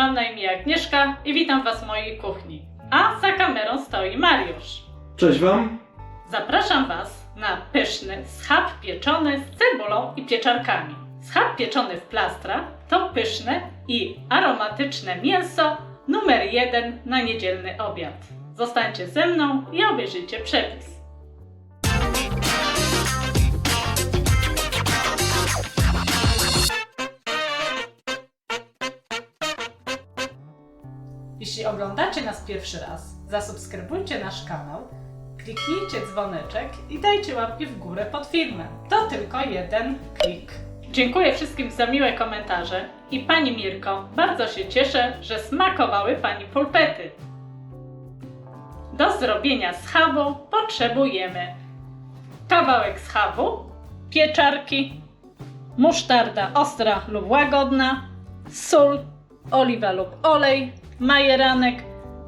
mam na imię Agnieszka i witam Was w mojej kuchni. A za kamerą stoi Mariusz. Cześć Wam. Zapraszam Was na pyszny schab pieczony z cebulą i pieczarkami. Schab pieczony w plastrach to pyszne i aromatyczne mięso numer jeden na niedzielny obiad. Zostańcie ze mną i obejrzyjcie przepis. Jeśli oglądacie nas pierwszy raz, zasubskrybujcie nasz kanał, kliknijcie dzwoneczek i dajcie łapki w górę pod filmem. To tylko jeden klik. Dziękuję wszystkim za miłe komentarze i Pani Mirko, bardzo się cieszę, że smakowały Pani pulpety. Do zrobienia schabu potrzebujemy kawałek schabu, pieczarki, musztarda ostra lub łagodna, sól, oliwa lub olej, majeranek,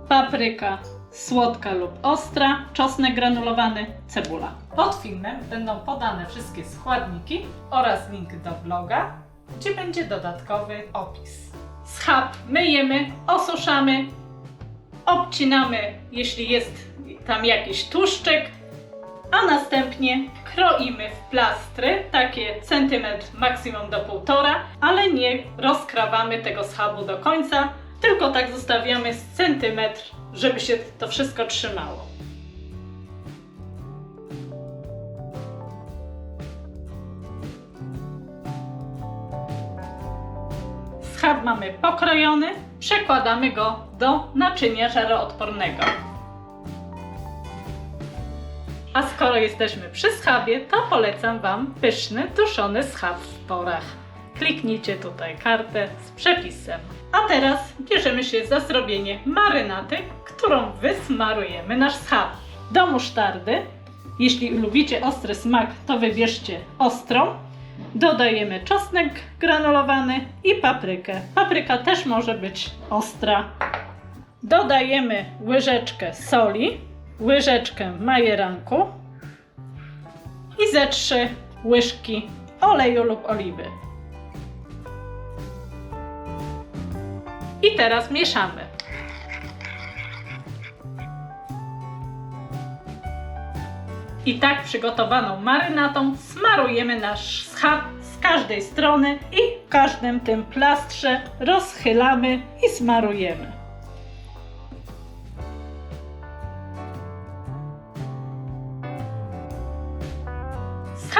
papryka słodka lub ostra, czosnek granulowany, cebula. Pod filmem będą podane wszystkie składniki oraz link do bloga, gdzie będzie dodatkowy opis. Schab myjemy, osuszamy, obcinamy, jeśli jest tam jakiś tłuszczyk, a następnie kroimy w plastry, takie centymetr maksimum do półtora, ale nie rozkrawamy tego schabu do końca, tylko tak zostawiamy centymetr, żeby się to wszystko trzymało. Schab mamy pokrojony, przekładamy go do naczynia żaroodpornego. A skoro jesteśmy przy schabie, to polecam Wam pyszny, tuszony schab w porach. Kliknijcie tutaj kartę z przepisem. A teraz bierzemy się za zrobienie marynaty, którą wysmarujemy nasz schab. Do musztardy, jeśli lubicie ostry smak, to wybierzcie ostrą. Dodajemy czosnek granulowany i paprykę. Papryka też może być ostra. Dodajemy łyżeczkę soli, łyżeczkę majeranku i ze trzy łyżki oleju lub oliwy. I teraz mieszamy. I tak przygotowaną marynatą smarujemy nasz schab z każdej strony i w każdym tym plastrze rozchylamy i smarujemy.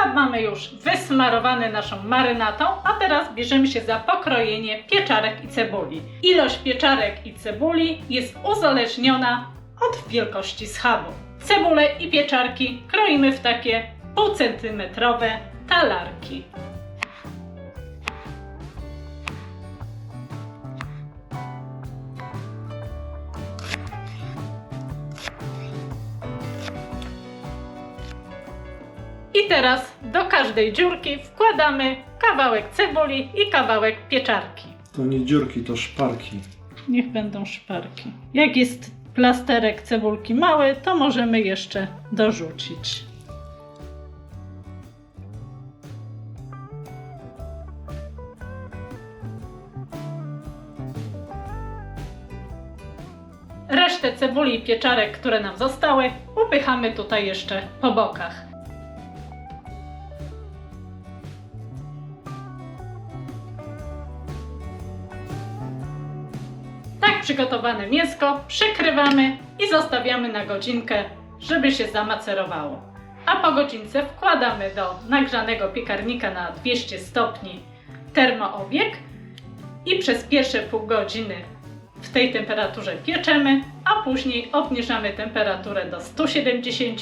Schab mamy już wysmarowany naszą marynatą, a teraz bierzemy się za pokrojenie pieczarek i cebuli. Ilość pieczarek i cebuli jest uzależniona od wielkości schabu. Cebulę i pieczarki kroimy w takie półcentymetrowe talarki. I teraz do każdej dziurki wkładamy kawałek cebuli i kawałek pieczarki. To nie dziurki, to szparki. Niech będą szparki. Jak jest plasterek cebulki mały, to możemy jeszcze dorzucić. Resztę cebuli i pieczarek, które nam zostały, upychamy tutaj jeszcze po bokach. Przygotowane mięsko przykrywamy i zostawiamy na godzinkę, żeby się zamacerowało. A po godzince wkładamy do nagrzanego piekarnika na 200 stopni termoobieg i przez pierwsze pół godziny w tej temperaturze pieczemy, a później obniżamy temperaturę do 170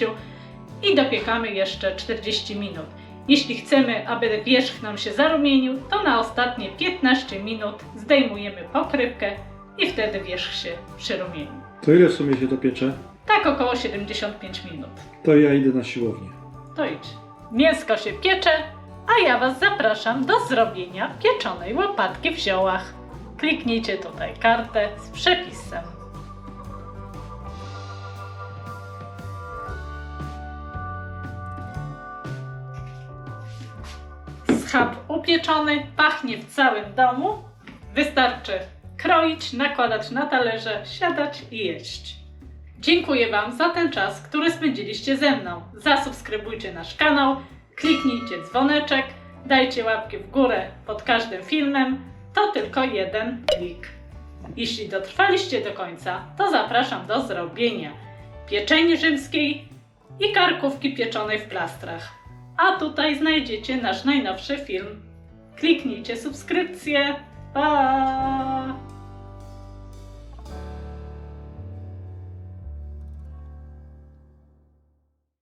i dopiekamy jeszcze 40 minut. Jeśli chcemy, aby wierzch nam się zarumienił, to na ostatnie 15 minut zdejmujemy pokrywkę i wtedy wierzch się przyrumieni. To ile w sumie się to piecze? Tak około 75 minut. To ja idę na siłownię. To idź. Mięsko się piecze, a ja Was zapraszam do zrobienia pieczonej łopatki w ziołach. Kliknijcie tutaj kartę z przepisem. Schab upieczony, pachnie w całym domu. Wystarczy kroić, nakładać na talerze, siadać i jeść. Dziękuję Wam za ten czas, który spędziliście ze mną. Zasubskrybujcie nasz kanał, kliknijcie dzwoneczek, dajcie łapki w górę pod każdym filmem. To tylko jeden klik. Jeśli dotrwaliście do końca, to zapraszam do zrobienia pieczeni rzymskiej i karkówki pieczonej w plastrach. A tutaj znajdziecie nasz najnowszy film. Kliknijcie subskrypcję. Pa!